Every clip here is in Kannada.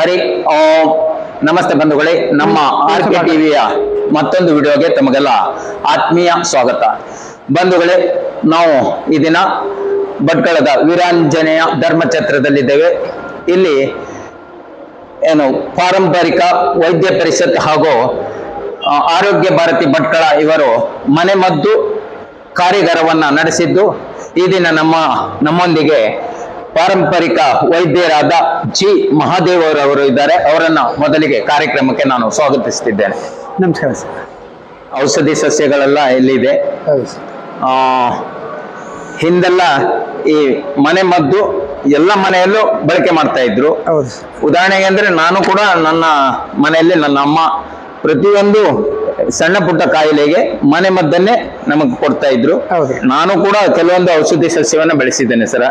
ಹರಿ ಓಂ. ನಮಸ್ತೆ ಬಂಧುಗಳೇ ನಮ್ಮ ಆರ್ ಕೆ ಟಿವಿಯ ಮತ್ತೊಂದು ವಿಡಿಯೋಗೆ ತಮಗೆಲ್ಲ ಆತ್ಮೀಯ ಸ್ವಾಗತ. ಬಂಧುಗಳೇ ನಾವು ಈ ದಿನ ಭಟ್ಕಳದ ವೀರಾಂಜನೆಯ ಧರ್ಮಛತ್ರದಲ್ಲಿದ್ದೇವೆ. ಇಲ್ಲಿ ಏನು ಪಾರಂಪರಿಕ ವೈದ್ಯ ಪರಿಷತ್ ಹಾಗೂ ಆರೋಗ್ಯ ಭಾರತಿ ಭಟ್ಕಳ ಇವರು ಮನೆಮದ್ದು ಕಾರ್ಯಾಗಾರವನ್ನು ನಡೆಸಿದ್ದು. ಈ ದಿನ ನಮ್ಮ ನಮ್ಮೊಂದಿಗೆ ಪಾರಂಪರಿಕ ವೈದ್ಯರಾದ ಜಿ. ಮಹಾದೇವರವರು ಇದ್ದಾರೆ. ಅವರನ್ನ ಮೊದಲಿಗೆ ಕಾರ್ಯಕ್ರಮಕ್ಕೆ ನಾನು ಸ್ವಾಗತಿಸುತ್ತಿದ್ದೇನೆ. ನಮಸ್ಕಾರ ಸರ್. ಔಷಧಿ ಸಸ್ಯಗಳೆಲ್ಲ ಎಲ್ಲಿದೆ? ಆ, ಹಿಂದೆಲ್ಲ ಈ ಮನೆ ಮದ್ದು ಎಲ್ಲ ಮನೆಯಲ್ಲೂ ಬಳಕೆ ಮಾಡ್ತಾ ಇದ್ರು. ಉದಾಹರಣೆಗೆ ಅಂದ್ರೆ ನಾನು ಕೂಡ ನನ್ನ ಮನೆಯಲ್ಲಿ ನನ್ನ ಅಮ್ಮ ಪ್ರತಿಯೊಂದು ಸಣ್ಣ ಪುಟ್ಟ ಕಾಯಿಲೆಗೆ ಮನೆ ಮದ್ದನ್ನೇ ನಮಗೆ ಕೊಡ್ತಾ ಇದ್ರು. ನಾನು ಕೂಡ ಕೆಲವೊಂದು ಔಷಧಿ ಸಸ್ಯವನ್ನ ಬೆಳೆಸಿದ್ದೇನೆ ಸರ.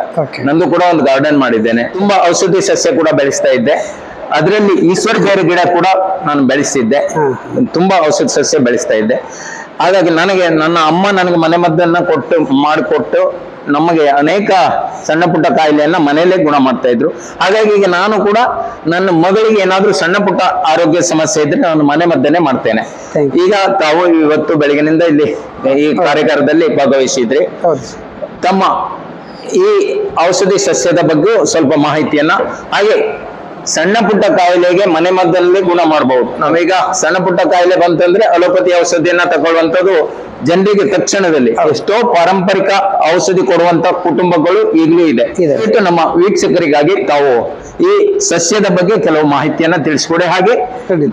ನಂದು ಕೂಡ ಒಂದು ಗಾರ್ಡನ್ ಮಾಡಿದ್ದೇನೆ. ತುಂಬಾ ಔಷಧಿ ಸಸ್ಯ ಕೂಡ ಬೆಳೆಸ್ತಾ ಇದ್ದೆ. ಅದರಲ್ಲಿ ಈಶ್ವರ ಬೇರೆ ಗಿಡ ಕೂಡ ನಾನು ಬೆಳೆಸಿದ್ದೆ. ತುಂಬಾ ಔಷಧಿ ಸಸ್ಯ ಬೆಳೆಸ್ತಾ ಇದ್ದೆ. ಹಾಗಾಗಿ ನನಗೆ ನನ್ನ ಅಮ್ಮ ನನಗೆ ಮನೆ ಮದ್ದನ್ನ ಕೊಟ್ಟು ಮಾಡಿಕೊಟ್ಟು ನಮಗೆ ಅನೇಕ ಸಣ್ಣ ಪುಟ್ಟ ಕಾಯಿಲೆಯನ್ನ ಮನೆಯಲ್ಲೇ ಗುಣ ಮಾಡ್ತಾ ಇದ್ರು. ಹಾಗಾಗಿ ಈಗ ನಾನು ಕೂಡ ನನ್ನ ಮಗಳಿಗೆ ಏನಾದ್ರೂ ಸಣ್ಣ ಪುಟ್ಟ ಆರೋಗ್ಯ ಸಮಸ್ಯೆ ಇದ್ರೆ ನಾನು ಮನೆ ಮದ್ದನ್ನೇ ಮಾಡ್ತೇನೆ. ಈಗ ತಾವು ಇವತ್ತು ಬೆಳಗಿನಿಂದ ಇಲ್ಲಿ ಈ ಕಾರ್ಯಕ್ರಮದಲ್ಲಿ ಭಾಗವಹಿಸಿದ್ರಿ. ತಮ್ಮ ಈ ಔಷಧಿ ಸಸ್ಯದ ಬಗ್ಗೆ ಸ್ವಲ್ಪ ಮಾಹಿತಿಯನ್ನ ಹಾಗೆ ಸಣ್ಣ ಪುಟ್ಟ ಕಾಯಿಲೆಗೆ ಮನೆ ಮದ್ದಲ್ಲಿ ಗುಣ ಮಾಡಬಹುದು ನಾವೀಗ ಸಣ್ಣ ಪುಟ್ಟ ಕಾಯಿಲೆ ಬಂತಂದ್ರೆ ಅಲೋಪತಿ ಔಷಧಿಯನ್ನ ತಗೊಳ್ಳುವಂತದ್ದು ಜನರಿಗೆ ತಕ್ಷಣದಲ್ಲಿ ಎಷ್ಟೋ ಪಾರಂಪರಿಕ ಔಷಧಿ ಕೊಡುವಂತ ಕುಟುಂಬಗಳು ಈಗಲೂ ಇದೆ. ಇದು. ನಮ್ಮ ವೀಕ್ಷಕರಿಗಾಗಿ ತಾವು ಈ ಸಸ್ಯದ ಬಗ್ಗೆ ಕೆಲವು ಮಾಹಿತಿಯನ್ನ ತಿಳಿಸ್ಕೊಡಿ. ಹಾಗೆ.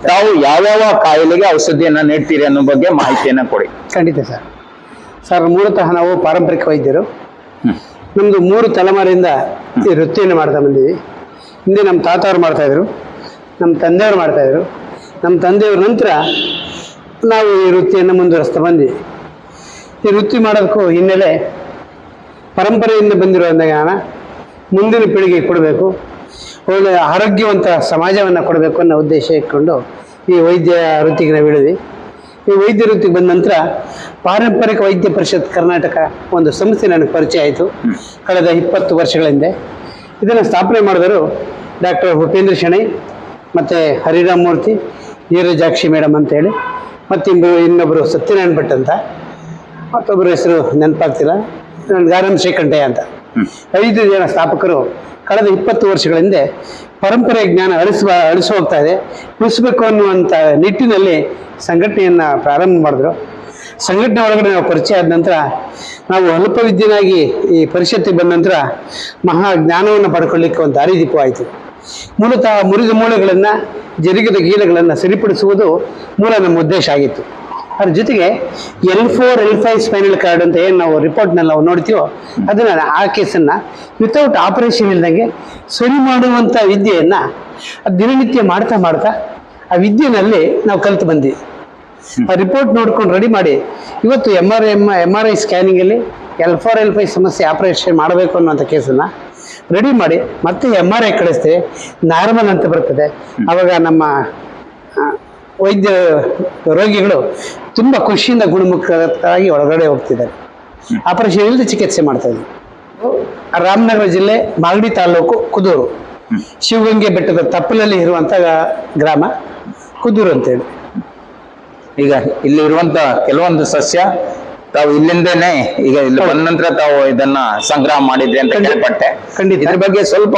ತಾವು ಯಾವ್ಯಾವ ಕಾಯಿಲೆಗೆ ಔಷಧಿಯನ್ನ ನೀಡ್ತೀರಿ ಅನ್ನೋ ಬಗ್ಗೆ ಮಾಹಿತಿಯನ್ನ ಕೊಡಿ. ಖಂಡಿತ ಸರ್. ಸರ್ ಮೂಲತಃ ನಾವು ಪಾರಂಪರಿಕ ವೈದ್ಯರು. ನಮ್ದು ಮೂರು ತಲೆಮಾರಿಂದ ಈ ವೃತ್ತಿಯನ್ನು ಮಾಡ್ತಾ ಬಂದೀವಿ. ಹಿಂದೆ ನಮ್ಮ ತಾತವ್ರು ಮಾಡ್ತಾಯಿದ್ರು ನಮ್ಮ ತಂದೆಯವ್ರು ಮಾಡ್ತಾಯಿದ್ರು ನಮ್ಮ ತಂದೆಯವ್ರ ನಂತರ ನಾವು ಈ ವೃತ್ತಿಯನ್ನು ಮುಂದುವರಿಸ್ತಾ ಬಂದ್ವಿ. ಈ ವೃತ್ತಿ ಮಾಡೋದಕ್ಕೂ ಹಿನ್ನೆಲೆ ಪರಂಪರೆಯಿಂದ ಬಂದಿರೋ ಜ್ಞಾನ ಮುಂದಿನ ಪೀಳಿಗೆ ಕೊಡಬೇಕು. ಒಳ್ಳೆಯ ಆರೋಗ್ಯವಂತ ಸಮಾಜವನ್ನು ಕೊಡಬೇಕು ಅನ್ನೋ ಉದ್ದೇಶ ಇಟ್ಕೊಂಡು ಈ ವೈದ್ಯ ವೃತ್ತಿಗೆ ನಾವು ಇಳಿದ್ವಿ ಈ ವೈದ್ಯ ವೃತ್ತಿಗೆ ಬಂದ ನಂತರ ಪಾರಂಪರಿಕ ವೈದ್ಯ ಪರಿಷತ್ ಕರ್ನಾಟಕ ಒಂದು ಸಂಸ್ಥೆ ನನಗೆ ಪರಿಚಯ ಆಯಿತು. ಕಳೆದ ಇಪ್ಪತ್ತು ವರ್ಷಗಳ ಹಿಂದೆ ಇದನ್ನು ಸ್ಥಾಪನೆ ಮಾಡಿದರು ಡಾಕ್ಟರ್ ಉಪೇಂದ್ರ ಶೆಣೈ ಮತ್ತು ಹರಿರಾಮ್ ಮೂರ್ತಿ ನೀರಜಾಕ್ಷಿ ಮೇಡಮ್ ಅಂತೇಳಿ ಮತ್ತಿಬ್ಬರು ಇನ್ನೊಬ್ಬರು ಸತ್ಯನಾರಾಯಣ ಭಟ್ ಅಂತ. ಮತ್ತೊಬ್ಬರ ಹೆಸರು ನೆನಪಾಗ್ತಿಲ್ಲ. ನಾನು ಗಾರಂ ಶ್ರೀಕಂಠಯ್ಯ ಅಂತ. ಐದು ಜನ ಸ್ಥಾಪಕರು ಕಳೆದ ಇಪ್ಪತ್ತು ವರ್ಷಗಳ ಹಿಂದೆ ಪರಂಪರೆ ಜ್ಞಾನ ಅಳಿಸುವ ಅಳಿಸಿ ಹೋಗ್ತಾ ಇದೆ. ಉಳಿಸಬೇಕು ಅನ್ನುವಂಥ ನಿಟ್ಟಿನಲ್ಲಿ ಸಂಘಟನೆಯನ್ನು ಪ್ರಾರಂಭ ಮಾಡಿದ್ರು. ಸಂಘಟನೆ ಒಳಗಡೆ ನಾವು ಪರಿಚಯ ಆದ ನಂತರ ನಾವು ಅಲ್ಪವಿದ್ಯನಾಗಿ ಈ ಪರಿಷತ್ತಿಗೆ ಬಂದ ನಂತರ ಮಹಾ ಜ್ಞಾನವನ್ನು ಪಡ್ಕೊಳ್ಳಿಕ್ಕೆ ಒಂದು ದಾರಿದೀಪವಾಯಿತು ಮೂಲತಃ ಮುರಿದ ಮೂಳೆಗಳನ್ನು, ಜರುಗಿದ ಗೀಲೆಗಳನ್ನು ಸರಿಪಡಿಸುವುದು ಮೂಲ ನಮ್ಮ ಉದ್ದೇಶ ಆಗಿತ್ತು. ಅದ್ರ ಜೊತೆಗೆ L four, L five spinal cord ಅಂತ ಏನು ನಾವು ರಿಪೋರ್ಟ್ನಲ್ಲಿ ನಾವು ನೋಡ್ತೀವೋ ಅದನ್ನು ಆ ಕೇಸನ್ನು ವಿತೌಟ್ ಆಪರೇಷನ್ ಇಲ್ದಂಗೆ ಸರಿ ಮಾಡುವಂಥ ವಿದ್ಯೆಯನ್ನು ದಿನನಿತ್ಯ ಮಾಡ್ತಾ ಮಾಡ್ತಾ ಆ ವಿದ್ಯೆನಲ್ಲಿ ನಾವು ಕಲಿತು ಬಂದ್ವಿ. ಆ ರಿಪೋರ್ಟ್ ನೋಡ್ಕೊಂಡು ರೆಡಿ ಮಾಡಿ, ಇವತ್ತು M R M M R I ಸ್ಕ್ಯಾನಿಂಗಲ್ಲಿ L four, L five ಸಮಸ್ಯೆ ಆಪರೇಷನ್ ಮಾಡಬೇಕು ಅನ್ನೋಂಥ ಕೇಸನ್ನು ರೆಡಿ ಮಾಡಿ ಮತ್ತೆ ಎಂ ಆರ್ ಐ ಕಳಿಸ್ತೀವಿ ನಾರ್ಮಲ್ ಅಂತ ಬರ್ತದೆ. ಅವಾಗ ನಮ್ಮ ವೈದ್ಯ ರೋಗಿಗಳು ತುಂಬ ಖುಷಿಯಿಂದ ಗುಣಮುಖರಾಗಿ ಒಳಗಡೆ ಹೋಗ್ತಿದ್ದಾರೆ. ಆಪರೇಷನ್ ಇಲ್ಲದೆ ಚಿಕಿತ್ಸೆ ಮಾಡ್ತಾ ಇದ್ವಿ. ರಾಮನಗರ ಜಿಲ್ಲೆ ಮಾಗಡಿ ತಾಲೂಕು ಕುದೂರು. ಶಿವಗಂಗೆ ಬೆಟ್ಟದ ತಪ್ಪಲಲ್ಲಿ ಇರುವಂಥ ಗ್ರಾಮ ಕುದೂರು ಅಂತೇಳಿ. ಈಗ ಇಲ್ಲಿ ಇರುವಂತ ಕೆಲವೊಂದು ಸಸ್ಯ ತಾವು ಇಲ್ಲಿಂದೇನೆ ಈಗ ಇಲ್ಲಿ ಬಂದ ನಂತರ ತಾವು ಇದನ್ನ ಸಂಗ್ರಹ ಮಾಡಿದ್ರಿ ಅಂತ. ಕೇಳ್ಪಟ್ಟೆ. ಖಂಡಿತ. ಇದ್ರ ಬಗ್ಗೆ ಸ್ವಲ್ಪ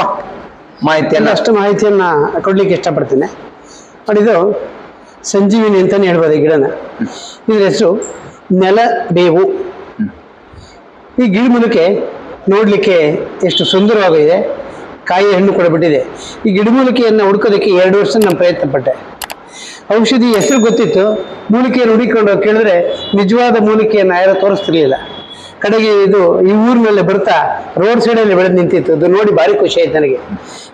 ಮಾಹಿತಿಯನ್ನ ಅಷ್ಟು ಮಾಹಿತಿಯನ್ನ ಕೊಡ್ಲಿಕ್ಕೆ ಇಷ್ಟಪಡ್ತೇನೆ. ಇದು ಸಂಜೀವಿನಿ ಅಂತಾನೆ ಹೇಳ್ಬೋದು ಈ ಗಿಡನ. ಇದ್ರ ಹೆಸರು ನೆಲ ಬೇವು. ಈ ಗಿಡಮೂಲಿಕೆ ನೋಡಲಿಕ್ಕೆ ಎಷ್ಟು ಸುಂದರವಾಗಿದೆ. ಕಾಯಿ ಹಣ್ಣು ಕೂಡ ಬಿಟ್ಟಿದೆ. ಈ ಗಿಡಮೂಲಿಕೆಯನ್ನು ಹುಡ್ಕೋದಕ್ಕೆ ಎರಡು ವರ್ಷ ನಾನು ಪ್ರಯತ್ನ ಪಟ್ಟೆ ಔಷಧಿ ಹೆಸರು ಗೊತ್ತಿತ್ತು. ಮೂಲಿಕೆಯನ್ನು ಹುಡುಕೊಂಡು ಕೇಳಿದ್ರೆ ನಿಜವಾದ ಮೂಲಿಕೆಯನ್ನು ಯಾರು ತೋರಿಸ್ತಿರ್ಲಿಲ್ಲ. ಕಡೆಗೆ ಇದು ಈ ಊರಿನಲ್ಲಿ ಬರ್ತಾ ರೋಡ್ ಸೈಡಲ್ಲಿ ಬೆಳೆದು ನಿಂತಿತ್ತು. ಅದು ನೋಡಿ ಭಾರಿ ಖುಷಿ ಆಯ್ತು ನನಗೆ.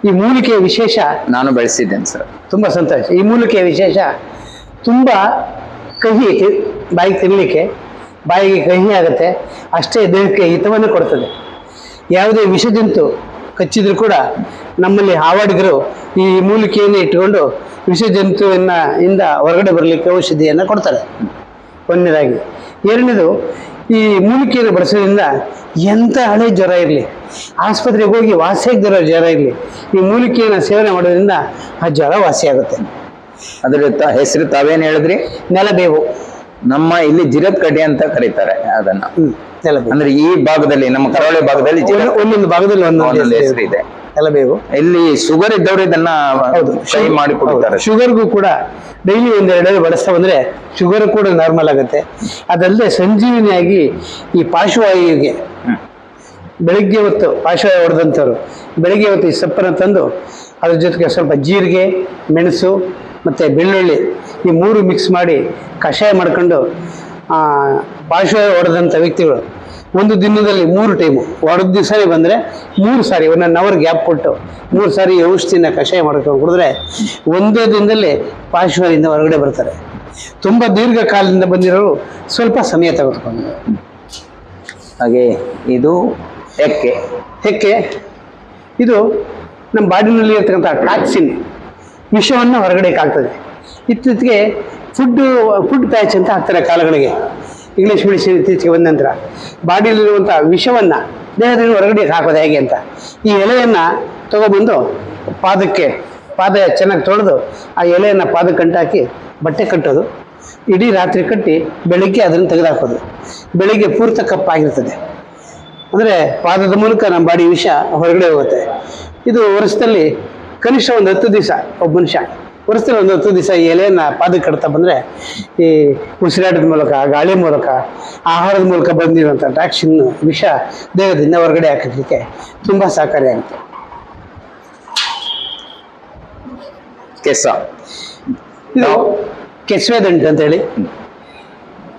ಈ ಮೂಲಿಕೆಯ ವಿಶೇಷ ನಾನು ಬೆಳೆಸಿದ್ದೇನೆ ಸರ್. ತುಂಬ ಸಂತೋಷ. ಈ ಮೂಲಿಕೆಯ ವಿಶೇಷ ತುಂಬ ಕಹಿ ಬಾಯಿಗೆ ತಿನ್ನಲಿಕ್ಕೆ ಬಾಯಿಗೆ ಕಹಿ ಆಗುತ್ತೆ. ಅಷ್ಟೇ ದೇಹಕ್ಕೆ ಹಿತವನ್ನು ಕೊಡ್ತದೆ. ಯಾವುದೇ ವಿಷಜಂತು ಕಚ್ಚಿದ್ರು ಕೂಡ ನಮ್ಮಲ್ಲಿ ಹಾವಾಡಿಗರು ಈ ಮೂಲಿಕೆಯನ್ನು ಇಟ್ಟುಕೊಂಡು ವಿಷಜಂತುವಿನ ಇಂದ ಹೊರಗಡೆ ಬರಲಿಕ್ಕೆ ಔಷಧಿಯನ್ನು ಕೊಡ್ತಾರೆ. ಒಂದನೇದಾಗಿ. ಎರಡನೇದು ಈ ಮೂಲಿಕೆಯನ್ನು ಬಳಸೋದ್ರಿಂದ ಎಂಥ ಹಳೆ ಜ್ವರ ಇರಲಿ ಆಸ್ಪತ್ರೆಗೆ ಹೋಗಿ ವಾಸಿಯಾಗದಿರೋ ಜ್ವರ ಇರಲಿ ಈ ಮೂಲಿಕೆಯನ್ನು ಸೇವನೆ ಮಾಡೋದ್ರಿಂದ ಆ ಜ್ವರ ವಾಸಿಯಾಗುತ್ತೆ. ಅದರ ಹೆಸರು ತಾವೇನು ಹೇಳಿದ್ರಿ? ನೆಲಬೇವು. ನಮ್ಮ ಇಲ್ಲಿ ಜಿರತ್ ಕಡ್ಡಿ ಅಂತ ಕರೀತಾರೆ ಅದನ್ನ. ಅಂದ್ರೆ ಈ ಭಾಗದಲ್ಲಿ ನಮ್ಮ ಕರಾವಳಿ ಭಾಗದಲ್ಲಿ ಒಂದೊಂದು- ಭಾಗದಲ್ಲಿ ಒಂದೊಂದು ಹೆಸರು ಇದೆ. ಎಲಬೇವು ಇಲ್ಲಿ ಶುಗರ್ ಇದ್ದವರು ಇದನ್ನ ಶೈ ಮಾಡಿ ಕೊಡ್ತಾರೆ. ಶುಗರ್ಗೂ ಕೂಡ ಡೈಲಿ ಒಂದೆರಡು ಬಳಸ್ತಾ ಬಂದ್ರೆ ಶುಗರ್ ಕೂಡ ನಾರ್ಮಲ್ ಆಗುತ್ತೆ. ಅದಲ್ಲದೆ ಸಂಜೀವಿನಿಯಾಗಿ ಈ ಪಾರ್ಶ್ವವಾಯುವಿಗೆ. ಬೆಳಿಗ್ಗೆ ಹೊತ್ತು ಪಾರ್ಶ್ವವಾಯು ಹೊಡೆದಂಥವ್ರು ಬೆಳಿಗ್ಗೆ ಹೊತ್ತು ಈ ಸೊಪ್ಪನ್ನು ತಂದು ಅದ್ರ ಜೊತೆಗೆ ಸ್ವಲ್ಪ ಜೀರಿಗೆ ಮೆಣಸು ಮತ್ತು ಬೆಳ್ಳುಳ್ಳಿ ಈ ಮೂರು ಮಿಕ್ಸ್ ಮಾಡಿ ಕಷಾಯ ಮಾಡ್ಕೊಂಡು ಪಾರ್ಶ್ವವಾಯು ಹೊಡೆದಂಥ ವ್ಯಕ್ತಿಗಳು. ಒಂದು ದಿನದಲ್ಲಿ ಮೂರು ಟೈಮು ಹೊಡೆದ ದಿವಸನೇ ಬಂದರೆ ಮೂರು ಸಾರಿ, ಒಂದೊಂದು ಅವರ್ ಗ್ಯಾಪ್ ಕೊಟ್ಟು ಮೂರು ಸಾರಿ ಔಷಧಿನ ಕಷಾಯ ಮಾಡ್ಕೊಂಡು ಕುಡಿದ್ರೆ ಒಂದೇ ದಿನದಲ್ಲಿ ಪಾರ್ಶ್ವದಿಂದ ಹೊರಗಡೆ ಬರ್ತಾರೆ. ತುಂಬ ದೀರ್ಘಕಾಲದಿಂದ ಬಂದಿರೋರು ಸ್ವಲ್ಪ ಸಮಯ ತೆಗೆದುಕೊಂಡು ಹಾಗೆ ಇದು ಹೆಕ್ಕೆ. ಹೆಕ್ಕೆ ಇದು ನಮ್ಮ ಬಾಡಿನಲ್ಲಿ ಇರ್ತಕ್ಕಂಥ ಟಾಕ್ಸಿನ್ ವಿಷವನ್ನು ಹೊರಗಡೆ ಹಾಕ್ತದೆ ಇತ್ತೀಚೆಗೆ ಫುಡ್ ಫುಡ್ ಪ್ಯಾಚ್ ಅಂತ ಹಾಕ್ತಾರೆ ಕಾಲಗಳಿಗೆ ಇಂಗ್ಲೀಷ್ ಮೆಡಿಸಿನ್ ಇತ್ತೀಚೆಗೆ ಬಂದ ನಂತರ. ಬಾಡಿಲಿರುವಂಥ ವಿಷವನ್ನು ದೇಹದಿಂದ ಹೊರಗಡೆ ಹಾಕೋದು ಹೇಗೆ ಅಂತ. ಈ ಎಲೆಯನ್ನು ತೊಗೊಬಂದು ಪಾದಕ್ಕೆ, ಪಾದ ಚೆನ್ನಾಗಿ ತೊಳೆದು ಆ ಎಲೆಯನ್ನು ಪಾದಕ್ಕೆ ಕಂಟಾಕಿ ಬಟ್ಟೆ ಕಟ್ಟೋದು. ಇಡೀ ರಾತ್ರಿ ಕಟ್ಟಿ ಬೆಳಿಗ್ಗೆ ಅದನ್ನು ತೆಗೆದುಹಾಕೋದು ಬೆಳಗ್ಗೆ ಪೂರ್ತ ಕಪ್ಪಾಗಿರ್ತದೆ ಅಂದರೆ ಪಾದದ ಮೂಲಕ ನಮ್ಮ ಬಾಡಿ ವಿಷ ಹೊರಗಡೆ ಹೋಗುತ್ತೆ. ಇದು ವರ್ಷದಲ್ಲಿ ಕನಿಷ್ಠ ಒಂದು ಹತ್ತು ದಿವಸ ಒಬ್ಬ ಮನುಷ್ಯ ವರ್ಷದಲ್ಲಿ ಒಂದು ಹತ್ತು ದಿವಸ ಎಲೆಯನ್ನು ಪಾದಕ್ಕೆ ಕಟ್ತಾ ಬಂದರೆ ಈ ಉಸಿರಾಟದ ಮೂಲಕ ಗಾಳಿ ಮೂಲಕ ಆಹಾರದ ಮೂಲಕ ಬಂದಿರುವಂಥ ಟಾಕ್ಸಿನ್ ವಿಷ ದೇಹದಿಂದ ಹೊರಗಡೆ ಹಾಕಲಿಕ್ಕೆ ತುಂಬ ಸಹಕಾರಿಯಾಗುತ್ತೆ ಕೆಸ. ಇದು ಕೆಸುವೆ ದಂಟು ಅಂತೇಳಿ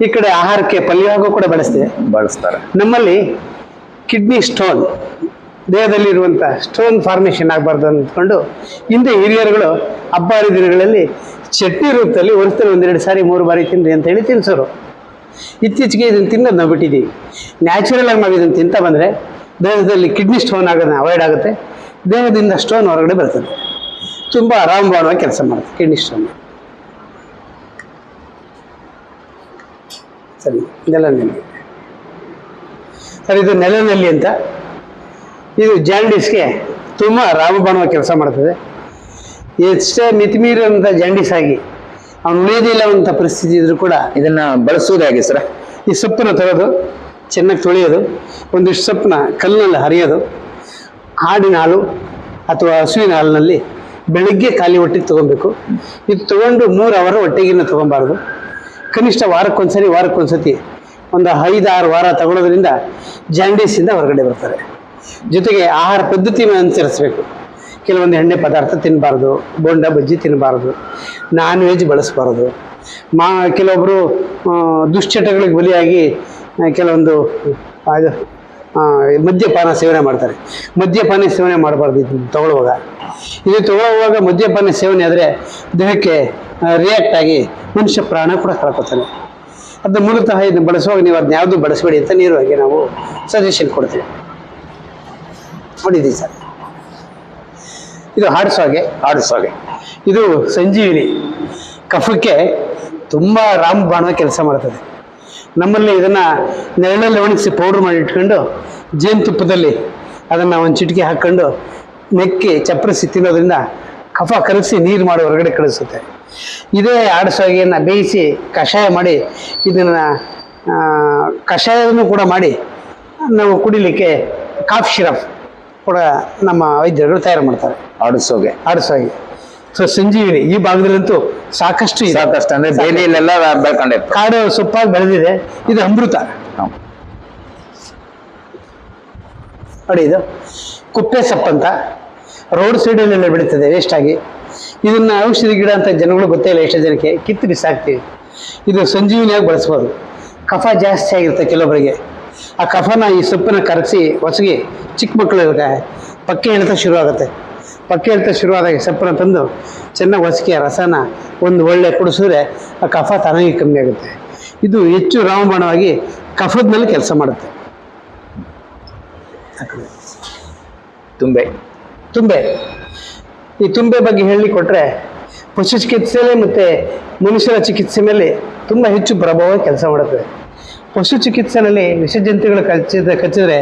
ಈ ಕಡೆ ಆಹಾರಕ್ಕೆ ಪಲ್ಯವಾಗೂ ಕೂಡ ಬಳಸ್ತೇವೆ. ಬಳಸ್ತಾರೆ. ನಮ್ಮಲ್ಲಿ ಕಿಡ್ನಿ ಸ್ಟೋನ್ ದೇಹದಲ್ಲಿರುವಂಥ ಸ್ಟೋನ್ ಫಾರ್ಮೇಷನ್ ಆಗಬಾರ್ದು ಅಂದ್ಕೊಂಡು ಹಿಂದೆ ಹಿರಿಯರುಗಳು ಹಬ್ಬ ಹರಿದಿನಗಳಲ್ಲಿ ಚಟ್ನಿ ರೂಪದಲ್ಲಿ ವರ್ಷದಲ್ಲಿ ಒಂದೆರಡು ಸಾರಿ ಮೂರು ಬಾರಿ ತಿನ್ನಿರಿ ಅಂತ ಹೇಳಿ ತಿನ್ನಿಸೋರು ಇತ್ತೀಚೆಗೆ ಇದನ್ನು ತಿನ್ನೋದು ನಾವು ಬಿಟ್ಟಿದ್ದೀವಿ ನ್ಯಾಚುರಲ್ ಆಗಿ ನಾವು ಇದನ್ನು ತಿಂತ ಬಂದರೆ ದೇಹದಲ್ಲಿ ಕಿಡ್ನಿ ಸ್ಟೋನ್ ಆಗೋದನ್ನ ಅವಾಯ್ಡ್ ಆಗುತ್ತೆ. ದೇಹದಿಂದ ಸ್ಟೋನ್ ಹೊರಗಡೆ ಬರ್ತದೆ. ತುಂಬ ಆರಾಮವಾಗಿ ಕೆಲಸ ಮಾಡುತ್ತೆ ಕಿಡ್ನಿ ಸ್ಟೋನ್ ಸರಿ ನೆಲನಲ್ಲಿ ಸರ್, ಇದು ನೆಲನಲ್ಲಿ ಅಂತ ಇದು ಜಾಂಡಿಸ್ಗೆ ತುಂಬ ರಾಮಬಾಣುವ ಕೆಲಸ ಮಾಡ್ತದೆ. ಎಷ್ಟೇ ಮಿತಿಮೀರಿದಂಥ ಜಾಂಡಿಸ್ ಆಗಿ ಅವನು ಉಳಿಯೋದಿಲ್ಲ ಅಂತ ಪರಿಸ್ಥಿತಿ ಇದ್ರೂ ಕೂಡ ಇದನ್ನ ಬಳಸುವುದಾಗಿ ಹೇಗೆ ಸರ್? ಈ ಸೊಪ್ಪನ್ನು ತೆಗೆದು ಚೆನ್ನಾಗಿ ತೊಳೆಯೋದು, ಒಂದಿಷ್ಟು ಸೊಪ್ಪನ್ನ ಕಲ್ಲಿನಲ್ಲಿ ಹರಿಯೋದು ಆಡಿನ ಹಾಲು ಅಥವಾ ಹಸುವಿನ ಹಾಲಿನಲ್ಲಿ ಬೆಳಗ್ಗೆ ಖಾಲಿ ಹೊಟ್ಟೆಗೆ ತೊಗೊಬೇಕು. ಇದು ತೊಗೊಂಡು ಮೂರು ಅವರ್ ಹೊಟ್ಟೆಗಿನ ತೊಗೊಬಾರ್ದು. ಕನಿಷ್ಠ ವಾರಕ್ಕೊಂದ್ಸರಿ, ವಾರಕ್ಕೊಂದ್ಸತಿ ಒಂದು ಐದು ಆರು ವಾರ ತಗೊಳ್ಳೋದ್ರಿಂದ ಜಾಂಡೀಸಿಂದ ಹೊರಗಡೆ ಬರ್ತಾರೆ. ಜೊತೆಗೆ ಆಹಾರ ಪದ್ಧತಿಯನ್ನು ಅನುಸರಿಸಬೇಕು. ಕೆಲವೊಂದು ಎಣ್ಣೆ ಪದಾರ್ಥ ತಿನ್ನಬಾರ್ದು ಬೋಂಡ ಬಜ್ಜಿ ತಿನ್ನಬಾರ್ದು ನಾನ್ ವೆಜ್ ಬಳಸಬಾರ್ದು. ಮಾ ಕೆಲವೊಬ್ಬರು ದುಶ್ಚಟಗಳಿಗೆ ಬಲಿಯಾಗಿ ಕೆಲವೊಂದು ಆ, ಮದ್ಯಪಾನ ಸೇವನೆ ಮಾಡ್ತಾರೆ. ಮದ್ಯಪಾನ ಸೇವನೆ ಮಾಡಬಾರ್ದು ಇದು ತಗೊಳ್ಳುವಾಗ. ಇದು ತಗೊಳ್ಳುವಾಗ ಮದ್ಯಪಾನ ಸೇವನೆ ಆದರೆ ದೇಹಕ್ಕೆ ರಿಯಾಕ್ಟ್ ಆಗಿ ಮನುಷ್ಯ ಪ್ರಾಣ ಕೂಡ ಕಳ್ಕೊತಾನೆ. ಅದು ಮೂಲತಃ ಇದನ್ನು ಬಳಸುವಾಗ ನೀವು ಅದನ್ನ ಯಾವುದು ಬಳಸಬೇಡಿ ಅಂತ ನೇರವಾಗಿ ನಾವು ಸಜೆಷನ್ ಕೊಡ್ತೀವಿ. ನೋಡಿದ್ದೀವಿ ಸರ್. ಇದು ಹಾಡಿಸೋಗೆ ಹಾಡಿಸೋಗೆ ಇದು ಸಂಜೀವಿನಿ ಕಫಕ್ಕೆ ತುಂಬ ರಾಮಬಾಣ ಕೆಲಸ ಮಾಡ್ತದೆ. ನಮ್ಮಲ್ಲಿ ಇದನ್ನು ನೆರಳಲ್ಲಿ ಒಣಗಿಸಿ ಪೌಡ್ರ್ ಮಾಡಿ ಇಟ್ಕೊಂಡು ಜೇನುತುಪ್ಪದಲ್ಲಿ ಅದನ್ನು ಒಂದು ಚಿಟಿಕೆ ಹಾಕ್ಕೊಂಡು ನೆಕ್ಕಿ ಚಪ್ಪರಿಸಿ ತಿನ್ನೋದ್ರಿಂದ ಕಫ ಕರಗಿಸಿ ನೀರು ಮಾಡಿ ಹೊರಗಡೆ ಕಳಿಸುತ್ತೆ. ಇದೇ ಆಡಿಸೋಗೆಯನ್ನು ಬೇಯಿಸಿ ಕಷಾಯ ಮಾಡಿ ಇದನ್ನು ಕಷಾಯವನ್ನು ಕೂಡ ಮಾಡಿ ನಾವು ಕುಡಿಲಿಕ್ಕೆ ಕಾಫ್ ಶಿರಪ್ ಕೂಡ ನಮ್ಮ ವೈದ್ಯರು ತಯಾರು ಮಾಡ್ತಾರೆ. ಆಡಿಸೋಗೆ. ಆಡಿಸೋಗೆ. ಸೊ ಸಂಜೀವಿನಿ ಈ ಭಾಗದಲ್ಲಂತೂ ಸಾಕಷ್ಟು ಇದೆ. ಸಾಕಷ್ಟು ಅಂದ್ರೆ ಬೇಲಿಯಲ್ಲೆಲ್ಲ ಬೆಳ್ಕೊಂಡಿರ್ತಾರೆ. ಕಾಡು ಸೊಪ್ಪಾಗಿ ಬೆಳೆದಿದೆ. ಇದು ಅಮೃತ. ನೋಡಿ ಇದು ಕುಪ್ಪೆ ಸೊಪ್ಪು ಅಂತ. ರೋಡ್ ಸೈಡಲ್ಲೆಲ್ಲ ಬೆಳೀತದೆ ಆಗಿ. ಇದನ್ನ ಔಷಧಿ ಗಿಡ ಅಂತ ಜನಗಳು ಗೊತ್ತೇ ಇಲ್ಲ ಎಷ್ಟು ಜನಕ್ಕೆ. ಕಿತ್ತು ಬಿಸಾಕ್ತೀವಿ ಇದು ಸಂಜೀವಿನಿಯಾಗಿ ಬಳಸ್ಬೋದು. ಕಫ ಜಾಸ್ತಿ ಆಗಿರುತ್ತೆ ಕೆಲವೊಬ್ಬರಿಗೆ ಆ ಕಫನ ಈ ಸೊಪ್ಪಿನ ಕರೆಸಿ ಹೊಸಗಿ ಚಿಕ್ಕ ಮಕ್ಕಳಿಗೆ ಪಕ್ಕೆ ಎಳ್ತ ಶುರುವಾಗುತ್ತೆ. ಪಕ್ಕೆ ಎಳ್ತ ಶುರುವಾದಾಗ ಸೊಪ್ಪನ್ನ ತಂದು ಚೆನ್ನಾಗಿ ಆ ರಸನ ಒಂದು ಒಳ್ಳೆ ಕುಡಿಸಿದ್ರೆ ಆ ಕಫ ತಾನಾಗಿ ಕಮ್ಮಿ ಆಗುತ್ತೆ. ಇದು ಹೆಚ್ಚು ರಾಮಬಾಣವಾಗಿ ಕಫದ ಮೇಲೆ ಕೆಲಸ ಮಾಡುತ್ತೆ. ತುಂಬೆ. ತುಂಬೆ. ಈ ತುಂಬೆ ಬಗ್ಗೆ ಹೇಳಿ ಕೊಟ್ಟರೆ ಪಶು ಚಿಕಿತ್ಸೆಯಲ್ಲಿ ಮತ್ತು ಮನುಷ್ಯರ ಚಿಕಿತ್ಸೆ ಮೇಲೆ ತುಂಬ ಹೆಚ್ಚು ಪ್ರಭಾವ ಕೆಲಸ ಮಾಡುತ್ತದೆ. ಪಶು ಚಿಕಿತ್ಸೆನಲ್ಲಿ ವಿಷಜಂತುಗಳು ಕಚ್ಚಿದ ಕಚ್ಚಿದ್ರೆ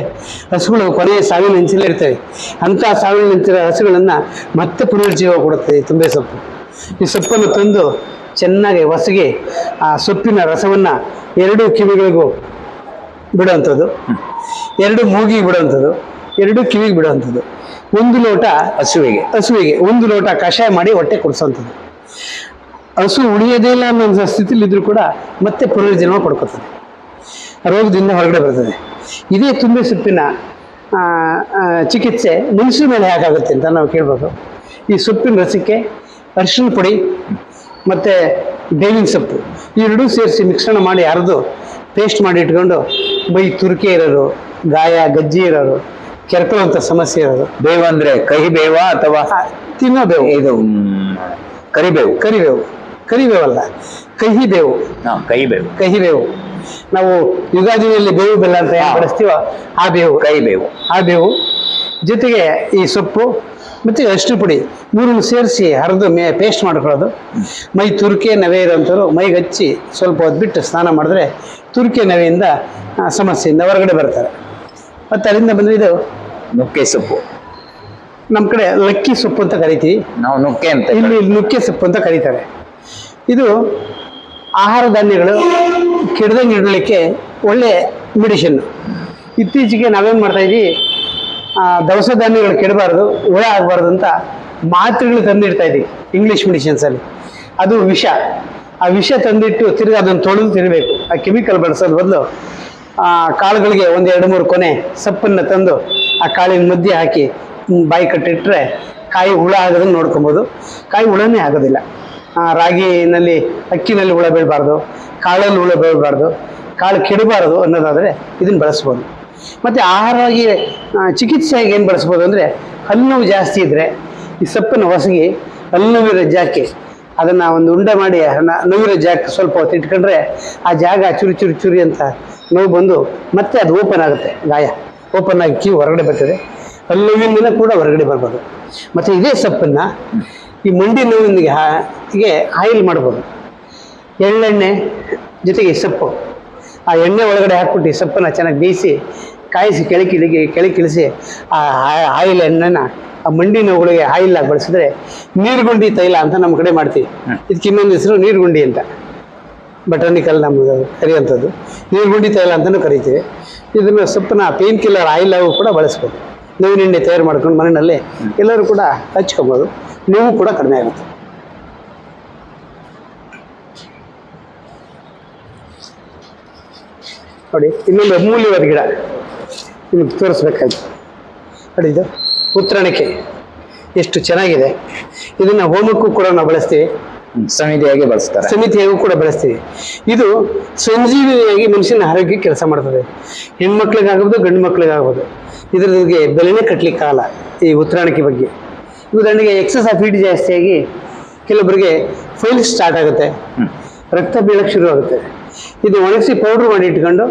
ಹಸುಗಳು ಕೊನೆಯ ಸಾವಿನ ಇರ್ತವೆ. ಅಂಥ ಸಾವಿನ ಅಂಚಿನ ಹಸುಗಳನ್ನು ಮತ್ತೆ ಪುನರ್ಜೀವ ಕೊಡುತ್ತೆ ಈ ತುಂಬೆ ಸೊಪ್ಪು. ಈ ಸೊಪ್ಪನ್ನು ತಂದು ಚೆನ್ನಾಗಿ ಹೊಸಗೆ ಆ ಸೊಪ್ಪಿನ ರಸವನ್ನು ಎರಡೂ ಕಿವಿಗಳಿಗೂ ಬಿಡುವಂಥದ್ದು ಎರಡು ಮೂಗಿಗೆ ಬಿಡುವಂಥದ್ದು ಎರಡು ಕಿವಿಗೆ ಬಿಡುವಂಥದ್ದು. ಒಂದು ಲೋಟ ಹಸುವಿಗೆ. ಹಸುವಿಗೆ. ಒಂದು ಲೋಟ ಕಷಾಯ ಮಾಡಿ ಹೊಟ್ಟೆ ಕುಡಿಸೋವಂಥದ್ದು. ಹಸು ಉಳಿಯೋದೇ ಇಲ್ಲ ಅನ್ನೋ ಸ್ಥಿತಿಲಿದ್ದರೂ ಕೂಡ ಮತ್ತೆ ಪುನರ್ಜನ್ಮ ಪಡ್ಕೊತದೆ ರೋಗದಿಂದ ಹೊರಗಡೆ ಬರ್ತದೆ. ಇದೇ ತುಂಬೆ ಸೊಪ್ಪಿನ ಚಿಕಿತ್ಸೆ ಮನುಷ್ಯರ ಮೇಲೆ ಹೇಗಾಗುತ್ತೆ ಅಂತ ನಾವು ಕೇಳ್ಬೋದು ಈ ಸೊಪ್ಪಿನ ರಸಕ್ಕೆ ಅರಿಶಿನ ಪುಡಿ ಮತ್ತು ಬೇವಿನ ಸೊಪ್ಪು ಇವೆರಡೂ ಎರಡೂ ಸೇರಿಸಿ ಮಿಶ್ರಣ ಮಾಡಿ ಅರೆದು ಪೇಸ್ಟ್ ಮಾಡಿ ಇಟ್ಕೊಂಡು ಬೈ ತುರಿಕೆ ಇರೋರು ಗಾಯ ಗಜ್ಜಿ ಇರೋರು ಕೆರ್ಕೊಳ್ಳುವಂಥ ಸಮಸ್ಯೆ ಇರೋದು. ಬೇವು ಅಂದರೆ ಕಹಿ ಬೇವಾ ಅಥವಾ ತಿನ್ನೋ ಬೇವು ಇದು ಕರಿಬೇವು? ಕರಿಬೇವು. ಕರಿಬೇವಲ್ಲ ಕಹಿ ಬೇವು ಹಾ ಕಹಿ ಬೇವು ಕಹಿ ಬೇವು ನಾವು ಯುಗಾದಿಯಲ್ಲಿ ಬೇವು ಬೆಲ್ಲ ಅಂತ ಏನು ಹಾ. ಆ ಬೇವು. ಕಹಿ ಬೇವು ಆ ಬೇವು. ಜೊತೆಗೆ ಈ ಸೊಪ್ಪು ಮತ್ತು ಅಷ್ಟು ಪುಡಿ ಮೂರನ್ನು ಸೇರಿಸಿ ಹರಿದು ಮೇ ಪೇಸ್ಟ್ ಮಾಡ್ಕೊಳ್ಳೋದು. ಮೈ ತುರ್ಕೆ ನವೆ ಇರೋಂಥವ್ರು ಮೈಗೆ ಹಚ್ಚಿ ಸ್ವಲ್ಪ ಹೊತ್ತು ಬಿಟ್ಟು ಸ್ನಾನ ಮಾಡಿದ್ರೆ ತುರ್ಕೆ ನವೆಯಿಂದ ಸಮಸ್ಯೆಯಿಂದ ಹೊರಗಡೆ ಬರ್ತಾರೆ. ಮತ್ತು ಅಲ್ಲಿಂದ ಬಂದರೆ ಇದು ನುಕ್ಕೆ ಸೊಪ್ಪು. ನಮ್ಮ ಕಡೆ ಲಕ್ಕಿ ಸೊಪ್ಪು ಅಂತ ಕರಿತೀವಿ. ನಾವು ನುಕ್ಕೆ ಅಂತ ಇಲ್ಲಿ ನುಗ್ಗೆ ಸೊಪ್ಪು ಅಂತ ಕರೀತಾರೆ. ಇದು ಆಹಾರ ಧಾನ್ಯಗಳು ಕೆಡ್ದಂಗೆ ಇಡಲಿಕ್ಕೆ ಒಳ್ಳೆ ಮೆಡಿಷನ್ ಇತ್ತೀಚೆಗೆ ನಾವೇನು ಮಾಡ್ತಾಯಿದ್ವಿ ದವಸ ಧಾನ್ಯಗಳು ಕೆಡಬಾರ್ದು, ಹುಳ ಆಗಬಾರ್ದು ಅಂತ ಮಾತ್ರೆಗಳು ತಂದಿಡ್ತಾ ಇದ್ವಿ ಇಂಗ್ಲೀಷ್ ಮೆಡಿಷನ್ಸಲ್ಲಿ ಅದು ವಿಷ. ಆ ವಿಷ ತಂದಿಟ್ಟು ತಿರುಗಿ ಅದನ್ನು ತೊಳೆದು ತಿನ್ನಬೇಕು ಆ ಕೆಮಿಕಲ್ ಬಳಸೋದು ಬದಲು, ಆ, ಕಾಳುಗಳಿಗೆ ಒಂದು ಎರಡು ಮೂರು ಕೊನೆ ಸಪ್ಪನ್ನು ತಂದು ಆ ಕಾಳಿನ ಮಧ್ಯೆ ಹಾಕಿ ಬಾಯಿ ಕಟ್ಟಿಟ್ಟರೆ ಕಾಯಿ ಹುಳ ಆಗೋದನ್ನು ನೋಡ್ಕೊಬೋದು. ಕಾಯಿ ಹುಳನೇ ಆಗೋದಿಲ್ಲ. ರಾಗಿನಲ್ಲಿ, ಅಕ್ಕಿನಲ್ಲಿ ಹುಳ ಬೀಳಬಾರ್ದು, ಕಾಳಲ್ಲಿ ಹುಳ ಬೀಳಬಾರ್ದು, ಕಾಳು ಕೆಡಬಾರದು ಅನ್ನೋದಾದರೆ ಇದನ್ನು ಬಳಸ್ಬೋದು. ಮತ್ತು ಆಹಾರವಾಗಿ ಚಿಕಿತ್ಸೆಯಾಗಿ ಏನು ಬಳಸ್ಬೋದು ಅಂದರೆ ಹಲ್ಲು ನೋವು ಜಾಸ್ತಿ ಇದ್ದರೆ ಈ ಸೊಪ್ಪನ್ನು ಹೊಸಗಿ ಹಲ್ಲು ನೋವಿರೋ ಜಾಕೆ ಅದನ್ನು ಒಂದು ಉಂಡೆ ಮಾಡಿ ನೋವಿರೋ ಜಾಕ್ ಸ್ವಲ್ಪ ಹೊತ್ತು ಇಟ್ಕೊಂಡ್ರೆ ಆ ಜಾಗ ಚುರಿ ಚುರಿ ಚುರಿ ಅಂತ ನೋವು ಬಂದು ಮತ್ತೆ ಅದು ಓಪನ್ ಆಗುತ್ತೆ, ಗಾಯ. ಓಪನ್ ಆಗಿ ಕ್ಯೂ ಹೊರಗಡೆ ಬರ್ತದೆ. ಹಲ್ಲು ನೋವಿಂದಲೇ ಕೂಡ ಹೊರಗಡೆ ಬರ್ಬೋದು. ಮತ್ತು ಇದೇ ಸೊಪ್ಪನ್ನು ಈ ಮಂಡಿ ನೋವಿನಿಗೆ ಹಾಗೆ ಆಯಿಲ್ ಮಾಡ್ಬೋದು. ಎಳ್ಳೆಣ್ಣೆ ಜೊತೆಗೆ ಸೊಪ್ಪು. ಆ ಎಣ್ಣೆ ಒಳಗಡೆ ಹಾಕ್ಬಿಟ್ಟು ಈ ಸೊಪ್ಪನ್ನು ಚೆನ್ನಾಗಿ ಬೇಯಿಸಿ ಕಾಯಿಸಿ ಕೆಳಕಿಳಿಗೆ ಕೆಳಕಿಳಿಸಿ ಆ- ಆಯಿಲ್ ಎಣ್ಣೆನ ಆ ಮಂಡಿ ನೋವುಗಳಿಗೆ ಆಯಿಲ್ ಆಗಿ ಬಳಸಿದ್ರೆ ನೀರುಗುಂಡಿ ತೈಲ ಅಂತ ನಮ್ಮ ಕಡೆ ಮಾಡ್ತೀವಿ. ಇದಕ್ಕೆ ಇನ್ನೊಂದು ಹೆಸರು ನೀರುಗುಂಡಿ ಅಂತ. ಬಟಾನಿಕಲ್ ನಮ್ಮದು ಕರೆಯುವಂಥದ್ದು ನೀರುಗುಂಡಿ ತೈಲ ಅಂತಲೂ ಕರಿತೀವಿ. ಇದನ್ನು ಸೊಪ್ಪನ್ನ ಪೇನ್ ಕಿಲ್ಲರ್ ಆಯಿಲ್ ಆಗೂ ಕೂಡ ಬಳಸ್ಬೋದು. ನೋವಿನ ಎಣ್ಣೆ ತಯಾರು ಮಾಡ್ಕೊಂಡು ಮನೆಯಲ್ಲಿ ಎಲ್ಲರೂ ಕೂಡ ಹಚ್ಕೊಬೋದು ನೋವು ಕೂಡ ಕಡಿಮೆ ಆಗುತ್ತೆ. ನೋಡಿ, ಇನ್ನೊಂದು ಅಮೂಲ್ಯವಾದ ಗಿಡ ನಿಮಗೆ ತೋರಿಸ್ಬೇಕಾಯ್ತು. ನೋಡಿ ಇದು ಉತ್ತರಣಿಕೆ ಎಷ್ಟು ಚೆನ್ನಾಗಿದೆ. ಇದನ್ನು ಹೋಮಕ್ಕೂ ಕೂಡ ನಾವು ಬಳಸ್ತೀವಿ. ಸಮಿತಿಯಾಗಿ ಬಳಸ್ತಾರೆ. ಸಮಿತಿಯಾಗೂ ಕೂಡ ಬಳಸ್ತೀವಿ. ಇದು ಸಂಜೀವಿಯಾಗಿ ಮನುಷ್ಯನ ಆರೋಗ್ಯ ಕೆಲಸ ಮಾಡ್ತದೆ. ಹೆಣ್ಮಕ್ಳಿಗಾಗ್ಬೋದು ಗಂಡು ಮಕ್ಳಿಗಾಗ್ಬೋದು ಇದ್ರದಿಗೆ ಬೆಲೆನೇ ಕಟ್ಟಲಿಕ್ಕಾಗಲ್ಲ ಈ ಉತ್ತರಾಣಿಕೆ ಬಗ್ಗೆ. ಉದಾಹರಣೆಗೆ ಎಕ್ಸಸ್ ಆಫ್ ಹೀಟ್ ಜಾಸ್ತಿಯಾಗಿ ಕೆಲವೊಬ್ಬರಿಗೆ ಫೈಲ್ ಸ್ಟಾರ್ಟ್ ಆಗುತ್ತೆ. ರಕ್ತ ಬೀಳಕ್ಕೆ ಶುರು ಆಗುತ್ತೆ. ಇದು ಒಣಗಿಸಿ ಪೌಡ್ರ್ ಮಾಡಿ ಇಟ್ಕೊಂಡು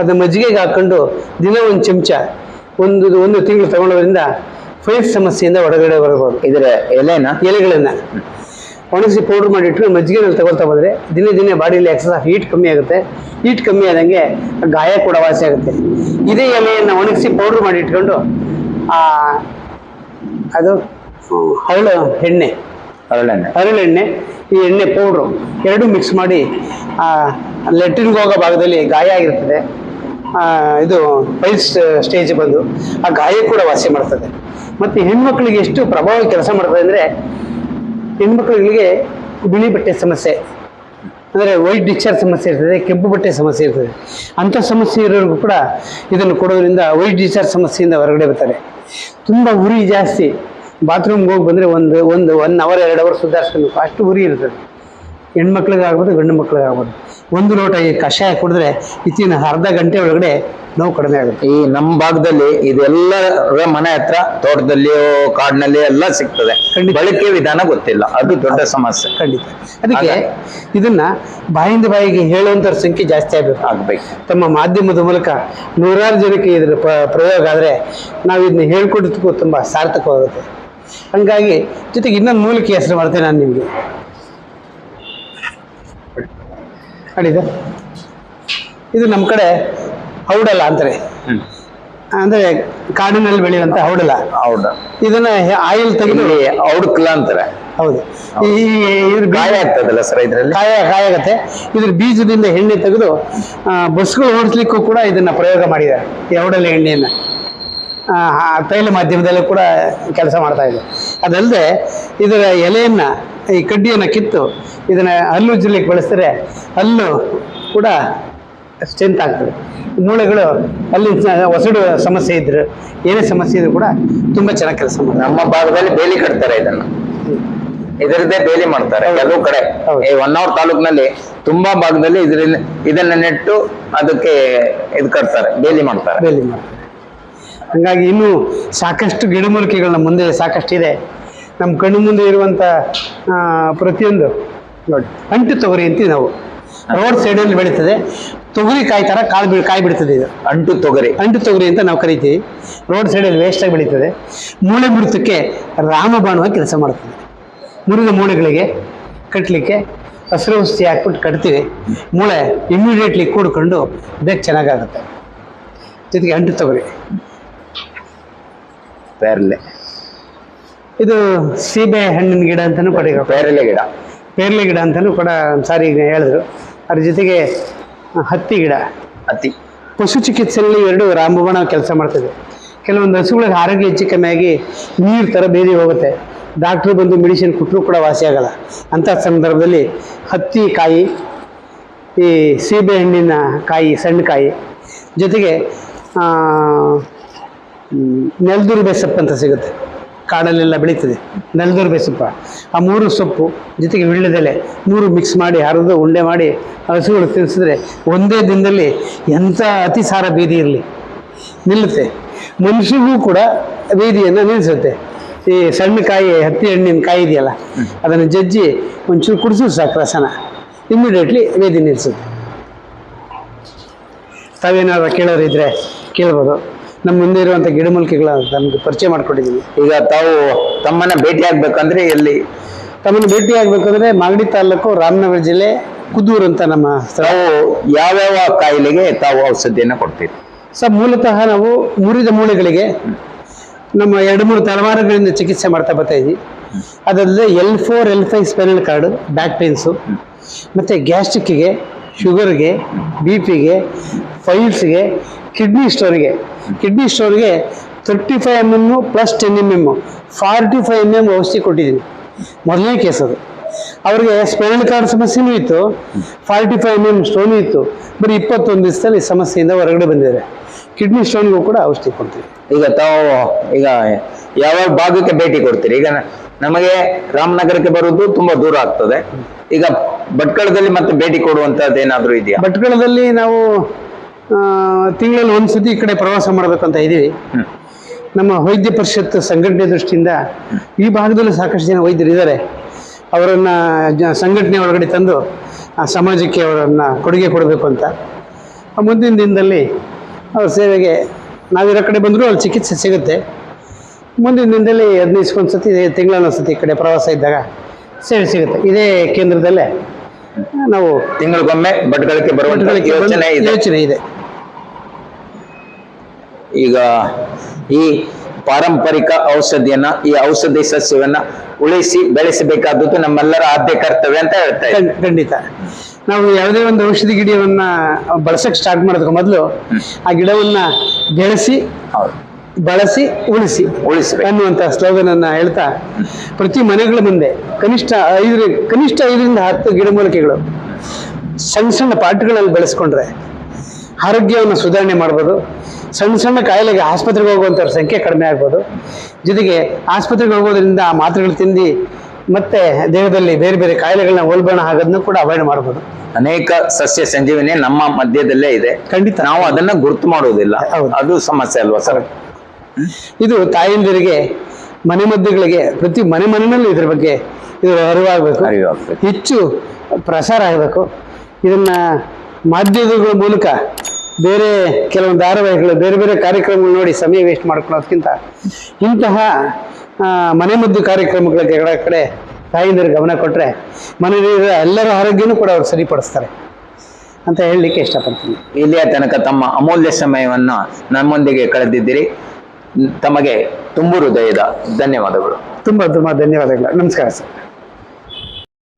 ಅದು ಮಜ್ಜಿಗೆಗೆ ಹಾಕ್ಕೊಂಡು ದಿನ ಒಂದು ಚಮಚ ಒಂದು ಒಂದು ತಿಂಗಳು ತಗೊಳ್ಳೋದ್ರಿಂದ ಫೈಲ್ಸ್ ಸಮಸ್ಯೆಯಿಂದ ಹೊರಗಡೆ ಬರಬಹುದು. ಇದರ ಎಲೆನ? ಎಲೆಗಳನ್ನು. ಒಣಗಿಸಿ ಪೌಡ್ರ್ ಮಾಡಿ ಇಟ್ಕೊಂಡು ಮಜ್ಜಿಗೆನಲ್ಲಿ ತಗೊಳ್ತಾ ಬಂದರೆ ದಿನೇ ದಿನೇ ಬಾಡಿಲಿ ಎಕ್ಸಸ್ ಆಫ್ ಹೀಟ್ ಕಮ್ಮಿ ಆಗುತ್ತೆ. ಹೀಟ್ ಕಮ್ಮಿ ಆದಂಗೆ ಗಾಯ ಕೂಡ ವಾಸಿ ಆಗುತ್ತೆ. ಇದೇ ಎಲೆಯನ್ನು ಒಣಗಿಸಿ ಪೌಡ್ರ್ ಮಾಡಿ ಇಟ್ಕೊಂಡು ಆ, ಅದು ಹರಳು ಎಣ್ಣೆ. ಹರಳೆಣ್ಣೆ ಹರಳೆಣ್ಣೆ ಈ ಎಣ್ಣೆ ಪೌಡ್ರು ಎರಡೂ ಮಿಕ್ಸ್ ಮಾಡಿ ಆ ಲೆಟ್ರಿನ್ಗೆ ಹೋಗೋ ಭಾಗದಲ್ಲಿ ಗಾಯ ಆಗಿರ್ತದೆ. ಆ, ಇದು ಪೈಲ್ಸ್ ಸ್ಟೇಜ್ ಬಂದು ಆ ಗಾಯ ಕೂಡ ವಾಸಿ ಮಾಡ್ತದೆ. ಮತ್ತು ಹೆಣ್ಮಕ್ಳಿಗೆ ಎಷ್ಟು ಪ್ರಭಾವ ಕೆಲಸ ಮಾಡ್ತದೆ ಅಂದರೆ ಹೆಣ್ಮಕ್ಳುಗಳಿಗೆ ಬಿಳಿ ಬಟ್ಟೆ ಸಮಸ್ಯೆ. ಅಂದರೆ ವೈಟ್ ಡಿಸ್ಚಾರ್ಜ್ ಸಮಸ್ಯೆ ಇರ್ತದೆ, ಕೆಂಪು ಬಟ್ಟೆ ಸಮಸ್ಯೆ ಇರ್ತದೆ. ಅಂಥ ಸಮಸ್ಯೆ ಇರೋರಿಗೂ ಕೂಡ ಇದನ್ನು ಕೊಡೋದ್ರಿಂದ ವೈಟ್ ಡಿಸ್ಚಾರ್ಜ್ ಸಮಸ್ಯೆಯಿಂದ ಹೊರಗಡೆ ಬರ್ತಾರೆ. ತುಂಬ ಉರಿ ಜಾಸ್ತಿ. ಬಾತ್ರೂಮ್ಗೆ ಹೋಗಿ ಬಂದರೆ ಒಂದು ಒಂದು ಒನ್ ಅವರ್ ಎರಡು ಅವರ್ ಸುಧಾರಿಸ್ಕೊಬೇಕು ಅಷ್ಟು ಉರಿ ಇರ್ತದೆ. ಹೆಣ್ಮಕ್ಳಿಗಾಗ್ಬೋದು ಗಂಡು ಮಕ್ಳಿಗಾಗ್ಬೋದು. ಒಂದು ಲೋಟ ಈ ಕಷಾಯ ಕುಡಿದ್ರೆ ಇತ್ತಿನ ಅರ್ಧ ಗಂಟೆ ಒಳಗಡೆ ನೋವು ಕಡಿಮೆ ಆಗುತ್ತೆ. ಈ ನಮ್ಮ ಭಾಗದಲ್ಲಿ ಇದೆಲ್ಲರ ಮನೆ ಹತ್ರ ತೋಟದಲ್ಲಿಯೋ ಕಾಡಿನಲ್ಲಿ ಎಲ್ಲ ಸಿಗ್ತದೆ. ಖಂಡಿತ. ಬಳಕೆ ವಿಧಾನ ಗೊತ್ತಿಲ್ಲ. ಅದು ದೊಡ್ಡ ಸಮಸ್ಯೆ. ಖಂಡಿತ. ಅದಕ್ಕೆ ಇದನ್ನ ಬಾಯಿಂದ ಬಾಯಿಗೆ ಹೇಳುವಂಥವ್ರ ಸಂಖ್ಯೆ ಜಾಸ್ತಿ ಆಗಬೇಕು. ಆಗ್ಬೇಕು. ತಮ್ಮ ಮಾಧ್ಯಮದ ಮೂಲಕ ನೂರಾರು ಜನಕ್ಕೆ ಇದರ ಪ- ಪ್ರಯೋಗ ಆದರೆ ನಾವು ಇದನ್ನ ಹೇಳ್ಕೊಡೋದಕ್ಕೂ ತುಂಬ ಸಾರ್ಥಕವಾಗುತ್ತೆ. ಹಂಗಾಗಿ ಜೊತೆಗೆ ಇನ್ನೊಂದು ಮೂಲಕ ಹೆಸರು ಮಾಡ್ತೇನೆ ನಾನು ನಿಮಗೆ. ಅಡಿದ ಇದು ನಮ್ಮ ಕಡೆ ಹೌಡಲ ಅಂತಾರೆ. ಅಂದ್ರೆ ಕಾಡಿನಲ್ಲಿ ಬೆಳೆಯುವಂತ ಹೌಡಲ. ಹೌಡ ಇದನ್ನ ಆಯಿಲ್ ತೆಗೆದು ಹೌಡಕ್ಲ ಅಂತಾರೆ. ಹೌದು. ಈ ಇದ್ರ ಗಾಯ ಆಗ್ತದಲ್ಲ ಸರ್ ಗಾಯ ಗಾಯ ಕಾಯಾಗತ್ತೆ. ಇದ್ರ ಬೀಜದಿಂದ ಎಣ್ಣೆ ತೆಗೆದು ಬಸ್ಗಳು ಓಡಿಸ್ಲಿಕ್ಕೂ ಕೂಡ ಇದನ್ನ ಪ್ರಯೋಗ ಮಾಡಿದ್ದಾರೆ ಈ ಹೌಡಲ ಎಣ್ಣೆಯನ್ನು. ತೈಲ ಮಾಧ್ಯಮದಲ್ಲೂ ಕೂಡ ಕೆಲಸ ಮಾಡ್ತಾ ಇದೆ. ಅದಲ್ಲದೆ ಇದರ ಎಲೆಯನ್ನು ಈ ಕಡ್ಡಿಯನ್ನು ಕಿತ್ತು ಇದನ್ನು ಹಲ್ಲು ಉಜ್ಜಲಿಕ್ಕೆ ಬಳಸಿದ್ರೆ ಹಲ್ಲು ಕೂಡ ಸ್ಟ್ರೆಂತ್ ಆಗ್ತದೆ. ಮೂಳೆಗಳು ಅಲ್ಲಿ ಹೊಸಡು ಸಮಸ್ಯೆ ಇದ್ರು ಏನೇ ಸಮಸ್ಯೆ ಇದ್ರು ಕೂಡ ತುಂಬ ಚೆನ್ನಾಗಿ ಕೆಲಸ ಮಾಡ್ತಾರೆ ನಮ್ಮ ಭಾಗದಲ್ಲಿ ಬೇಲಿ ಕಟ್ತಾರೆ ಇದನ್ನ. ಇದರದ್ದೇ ಬೇಲಿ ಮಾಡ್ತಾರೆ ಕೆಲವು ಕಡೆ. ಈ ಹೊನ್ನಾವರ ತಾಲೂಕಿನಲ್ಲಿ ತುಂಬಾ ಭಾಗದಲ್ಲಿ ಇದರಿಂದ ಇದನ್ನ ನೆಟ್ಟು ಅದಕ್ಕೆ ಇದು ಕಟ್ತಾರೆ ಬೇಲಿ ಮಾಡ್ತಾರೆ. ಬೇಲಿ ಮಾಡ್ತಾರೆ. ಹಂಗಾಗಿ ಇನ್ನೂ ಸಾಕಷ್ಟು ಗಿಡಮೂಲಿಕೆಗಳನ್ನ ಮುಂದೆ ಸಾಕಷ್ಟು ಇದೆ ನಮ್ಮ ಕಣ್ಣು ಮುಂದೆ ಇರುವಂಥ ಪ್ರತಿಯೊಂದು ನೋಡಿ ಅಂಟು ತೊಗರಿ ಅಂತೀವಿ ನಾವು. ರೋಡ್ ಸೈಡಲ್ಲಿ ಬೆಳೀತದೆ. ತೊಗರಿ ಕಾಯಿ ಥರ ಕಾಳು ಬಿ ಕಾಯಿ ಬಿಡ್ತದೆ ಇದು. ಅಂಟು ತೊಗರಿ. ಅಂಟು ತೊಗರಿ ಅಂತ ನಾವು ಕರಿತೀವಿ. ರೋಡ್ ಸೈಡಲ್ಲಿ ವೇಸ್ಟಾಗಿ ಬೆಳೀತದೆ. ಮೂಳೆ ಮುರಿತಕ್ಕೆ ರಾಮಬಾಣವಾಗಿ ಕೆಲಸ ಮಾಡ್ತದೆ. ಮುರಿದ ಮೂಳೆಗಳಿಗೆ ಕಟ್ಟಲಿಕ್ಕೆ ಹಸಿರು ಹುಸಿ ಹಾಕ್ಬಿಟ್ಟು ಕಟ್ತೀವಿ. ಮೂಳೆ ಇಮ್ಮಿಡಿಯೇಟ್ಲಿ ಕೂಡ್ಕೊಂಡು ಬೇಗ ಚೆನ್ನಾಗಾಗುತ್ತೆ. ಜೊತೆಗೆ ಅಂಟು ತೊಗರಿ. ಪೇರ್ಲೆ ಇದು ಸೀಬೆ ಹಣ್ಣಿನ ಗಿಡ ಅಂತಲೂ ಕೂಡ ಪೇರಲೆ ಗಿಡ. ಪೇರ್ಲೆ ಗಿಡ ಅಂತಲೂ ಕೂಡ ಸಾರಿ ಹೇಳಿದ್ರು. ಅದ್ರ ಜೊತೆಗೆ ಹತ್ತಿ ಗಿಡ. ಅತಿ ಪಶು ಚಿಕಿತ್ಸೆಯಲ್ಲಿ ಎರಡು ರಾಮಬಾಣ ಕೆಲಸ ಮಾಡ್ತದೆ ಕೆಲವೊಂದು ಹಸುಗಳಿಗೆ ಆರೋಗ್ಯ ಹೆಚ್ಚು ಕಮ್ಮಿ ಆಗಿ ನೀರು ಥರ ಬೇದಿ ಹೋಗುತ್ತೆ. ಡಾಕ್ಟ್ರು ಬಂದು ಮೆಡಿಸಿನ್ ಕೊಟ್ಟರು ಕೂಡ ವಾಸಿ ಆಗಲ್ಲ. ಅಂಥ ಸಂದರ್ಭದಲ್ಲಿ ಹತ್ತಿ ಕಾಯಿ ಈ ಸೀಬೆ ಹಣ್ಣಿನ ಕಾಯಿ ಸಣ್ಣ ಕಾಯಿ ಜೊತೆಗೆ ನೆಲದೂರು ಬೇಸಪ್ಪ ಅಂತ ಸಿಗುತ್ತೆ. ಕಾಡಲ್ಲೆಲ್ಲ ಬೆಳೀತದೆ. ನೆಲ್ದೂರು ಬೇಸಪ್ಪ. ಆ ಮೂರು ಸೊಪ್ಪು ಜೊತೆಗೆ ವಿಳ್ಳೆದೆಲೆ ಮೂರು ಮಿಕ್ಸ್ ಮಾಡಿ ಹರಿದು ಉಂಡೆ ಮಾಡಿ ಹಸುಗಳು ತಿನ್ನಿಸಿದ್ರೆ ಒಂದೇ ದಿನದಲ್ಲಿ ಎಂಥ ಅತಿಸಾರ ಬೀದಿ ಇರಲಿ. ನಿಲ್ಲುತ್ತೆ. ಮನುಷ್ಯರಿಗೂ ಕೂಡ ಬೀದಿಯನ್ನು ನಿಲ್ಲಿಸುತ್ತೆ. ಈ ಸಣ್ಣ ಕಾಯಿ, ಹತ್ತಿ ಹಣ್ಣಿನ ಕಾಯಿ ಇದೆಯಲ್ಲ, ಅದನ್ನು ಜಜ್ಜಿ ಒಂಚೂರು ಕುಡಿಸಿದ್ರು ಸಾಕು ರಸನ. ಇಮ್ಮಿಡಿಯೇಟ್ಲಿ ವೇದಿ ನಿಲ್ಲಿಸುತ್ತೆ. ತಾವೇನಾದ್ರು ಕೇಳೋರು ಇದ್ರೆ ಕೇಳ್ಬೋದು. ನಮ್ಮ ಮುಂದೆ ಇರುವಂಥ ಗಿಡಮೂಲಿಕೆಗಳ ನಮಗೆ ಪರಿಚಯ ಮಾಡಿಕೊಟ್ಟಿದ್ದೀವಿ ಈಗ ತಾವು ತಮ್ಮನ್ನ ಭೇಟಿ ಆಗ್ಬೇಕಂದ್ರೆ ಎಲ್ಲಿ? ತಮ್ಮನ್ನು ಭೇಟಿ ಆಗಬೇಕಂದ್ರೆ ಮಾಗಡಿ ತಾಲೂಕು ರಾಮನಗರ ಜಿಲ್ಲೆ ಕುದೂರು ಅಂತ ನಮ್ಮ ಸ್ಥಳ. ತಾವು ಯಾವ್ಯಾವ ಕಾಯಿಲೆಗೆ ತಾವು ಔಷಧಿಯನ್ನು ಕೊಡ್ತೀರಿ? ಸರ್ ಮೂಲತಃ ನಾವು ಮುರಿದ ಮೂಳೆಗಳಿಗೆ ನಮ್ಮ ಎರಡು ಮೂರು ತಲೆಮಾರುಗಳಿಂದ ಚಿಕಿತ್ಸೆ ಮಾಡ್ತಾ ಬರ್ತಾ ಇದ್ವಿ. ಅದಲ್ಲದೆ L four L five spinal cord back pains ಮತ್ತು ಗ್ಯಾಸ್ಟ್ರಿಕ್ಕಿಗೆ ಶುಗರ್ಗೆ ಬಿ ಪಿಗೆ ಫೈಲ್ಸ್ಗೆ ಕಿಡ್ನಿ ಸ್ಟೋರಿಗೆ kidney ಸ್ಟೋರಿಗೆ thirty five M M plus ten M M forty five M M ಔಷಧಿ ಕೊಟ್ಟಿದ್ದೀನಿ. ಮೊದಲನೇ ಕೇಸ್ ಅದು. ಅವರಿಗೆ ಸ್ಪೈನಲ್ ಕಾರ್ಡ್ ಸಮಸ್ಯೆನೂ ಇತ್ತು forty five M M stone ಇತ್ತು ಬರೀ ಇಪ್ಪತ್ತೊಂದು ದಿವಸದಲ್ಲಿ ಈ ಸಮಸ್ಯೆಯಿಂದ ಹೊರಗಡೆ ಬಂದಿದ್ದಾರೆ. ಕಿಡ್ನಿ ಸ್ಟೋನ್ಗೂ ಕೂಡ ಔಷಧಿ ಕೊಡ್ತೀವಿ. ಈಗ ತಾವು ಈಗ ಯಾವ ಭಾಗಕ್ಕೆ ಭೇಟಿ ಕೊಡ್ತೀರಿ? ಈಗ ನಮಗೆ ರಾಮನಗರಕ್ಕೆ ಬರುವುದು ತುಂಬಾ ದೂರ ಆಗ್ತದೆ. ಈಗ ಭಟ್ಕಳದಲ್ಲಿ ಮತ್ತೆ ಭೇಟಿ ಕೊಡುವಂತದ್ದು ಏನಾದರೂ ಇದೆಯಾ? ಭಟ್ಕಳದಲ್ಲಿ ನಾವು ತಿಂಗಳಲ್ಲಿ ಒಂದು ಸತಿ ಈ ಕಡೆ ಪ್ರವಾಸ ಮಾಡಬೇಕಂತ ಅಂತ ಇದ್ದೀವಿ ನಮ್ಮ ವೈದ್ಯ ಪರಿಷತ್ ಸಂಘಟನೆ ದೃಷ್ಟಿಯಿಂದ ಈ ಭಾಗದಲ್ಲಿ ಸಾಕಷ್ಟು ಜನ ವೈದ್ಯರು ಇದ್ದಾರೆ. ಅವರನ್ನು ಸಂಘಟನೆ ಒಳಗಡೆ ತಂದು ಆ ಸಮಾಜಕ್ಕೆ ಅವರನ್ನು ಕೊಡುಗೆ ಕೊಡಬೇಕು ಅಂತ. ಮುಂದಿನ ದಿನದಲ್ಲಿ ಅವ್ರ ಸೇವೆಗೆ ನಾವಿರೋ ಕಡೆ ಬಂದರೂ ಅಲ್ಲಿ ಚಿಕಿತ್ಸೆ ಸಿಗುತ್ತೆ. ಮುಂದಿನ ದಿನದಲ್ಲಿ ಹದಿನೈದು ಒಂದು ಸತಿ ತಿಂಗಳ ಸತಿ ಈ ಕಡೆ ಪ್ರವಾಸ ಇದ್ದಾಗ ಸೇವೆ ಸಿಗುತ್ತೆ. ಇದೇ ಕೇಂದ್ರದಲ್ಲೇ ನಾವು ತಿಂಗಳಿಗೊಮ್ಮೆ ಭಟ್ಕಳಕ್ಕೆ ಬಂದು- ಯೋಚನೆ ಇದೆ. ಈಗ ಈ ಪಾರಂಪರಿಕ ಔಷಧಿಯನ್ನ ಈ ಔಷಧಿ ಸಸ್ಯವನ್ನ ಉಳಿಸಿ ಬೆಳೆಸಬೇಕಾದದ್ದು ನಮ್ಮೆಲ್ಲರ ಆದ್ಯ ಕರ್ತವ್ಯ ಅಂತ ಹೇಳ್ತಾ ಇದ್ದೀನಿ. ಖಂಡಿತ. ನಾವು ಯಾವುದೇ ಒಂದು ಔಷಧಿ ಗಿಡವನ್ನ ಬಳಸಕ್ ಸ್ಟಾರ್ಟ್ ಮಾಡೋದಕ್ಕೆ ಮೊದಲು ಆ ಗಿಡವನ್ನ ಬೆಳೆಸಿ ಬಳಸಿ ಉಳಿಸಿ ಉಳಿಸಿ. ಅನ್ನುವಂತ ಸ್ಲೋಗನ್ ಅನ್ನ ಹೇಳ್ತಾ ಪ್ರತಿ ಮನೆಗಳ ಮುಂದೆ ಕನಿಷ್ಠ ಐದು ಕನಿಷ್ಠ ಐದರಿಂದ ಹತ್ತು ಗಿಡಮೂಲಿಕೆಗಳು ಸಣ್ಣ ಸಣ್ಣ ಪಾಟ್ಗಳಲ್ಲಿ ಬೆಳೆಸ್ಕೊಂಡ್ರೆ ಆರೋಗ್ಯವನ್ನು ಸುಧಾರಣೆ ಮಾಡ್ಬೋದು. ಸಣ್ಣ ಸಣ್ಣ ಕಾಯಿಲೆಗೆ ಆಸ್ಪತ್ರೆಗೆ ಹೋಗುವಂಥವ್ರ ಸಂಖ್ಯೆ ಕಡಿಮೆ ಆಗ್ಬೋದು. ಜೊತೆಗೆ ಆಸ್ಪತ್ರೆಗೆ ಹೋಗೋದ್ರಿಂದ ಆ ಮಾತ್ರೆಗಳು ತಿಂದು ಮತ್ತೆ ದೇಹದಲ್ಲಿ ಬೇರೆ ಬೇರೆ ಕಾಯಿಲೆಗಳನ್ನ ಹೋಲ್ಬಣ ಆಗೋದನ್ನು ಕೂಡ ಅವಾಯ್ಡ್ ಮಾಡ್ಬೋದು. ಅನೇಕ ಸಸ್ಯ ಸಂಜೀವಿನಿ ನಮ್ಮ ಮಧ್ಯದಲ್ಲೇ ಇದೆ. ಖಂಡಿತ. ನಾವು ಅದನ್ನ ಗುರುತು ಮಾಡುವುದಿಲ್ಲ ಹೌದು. ಅದು ಸಮಸ್ಯೆ ಅಲ್ವಾ ಸರ್? ಇದು ತಾಯಂದಿರಿಗೆ ಮನೆಮದ್ದುಗಳಿಗೆ ಪ್ರತಿ ಮನೆ ಮನೆಯಲ್ಲೂ ಇದ್ರ ಬಗ್ಗೆ ಇದು ಅರಿವಾಗಬೇಕು. ಅರಿವಾಗ್ಬೇಕು. ಹೆಚ್ಚು ಪ್ರಸಾರ ಆಗಬೇಕು. ಇದನ್ನ ಮಾಧ್ಯಮಗಳ ಮೂಲಕ ಬೇರೆ ಕೆಲವೊಂದು ಧಾರಾವಾಹಿಗಳು ಬೇರೆ ಬೇರೆ ಕಾರ್ಯಕ್ರಮಗಳು ನೋಡಿ ಸಮಯ ವೇಸ್ಟ್ ಮಾಡ್ಕೊಳ್ಳೋದಕ್ಕಿಂತ ಇಂತಹ ಮನೆಮದ್ದು ಕಾರ್ಯಕ್ರಮಗಳ ಕಡೆ ತಾಯಂದಿರು ಗಮನ ಕೊಟ್ಟರೆ ಮನೆಯಲ್ಲಿರೋ ಎಲ್ಲರ ಆರೋಗ್ಯನೂ ಕೂಡ ಅವ್ರು ಸರಿಪಡಿಸ್ತಾರೆ ಅಂತ ಹೇಳಲಿಕ್ಕೆ ಇಷ್ಟಪಡ್ತೀನಿ. ಇಲ್ಲಿಯ ತನಕ ತಮ್ಮ ಅಮೂಲ್ಯ ಸಮಯವನ್ನು ನಮ್ಮೊಂದಿಗೆ ಕಳೆದಿದ್ದೀರಿ. ತಮಗೆ ತುಂಬು ಹೃದಯದ ಧನ್ಯವಾದಗಳು. ತುಂಬ ತುಂಬ ಧನ್ಯವಾದಗಳು. ನಮಸ್ಕಾರ ಸರ್.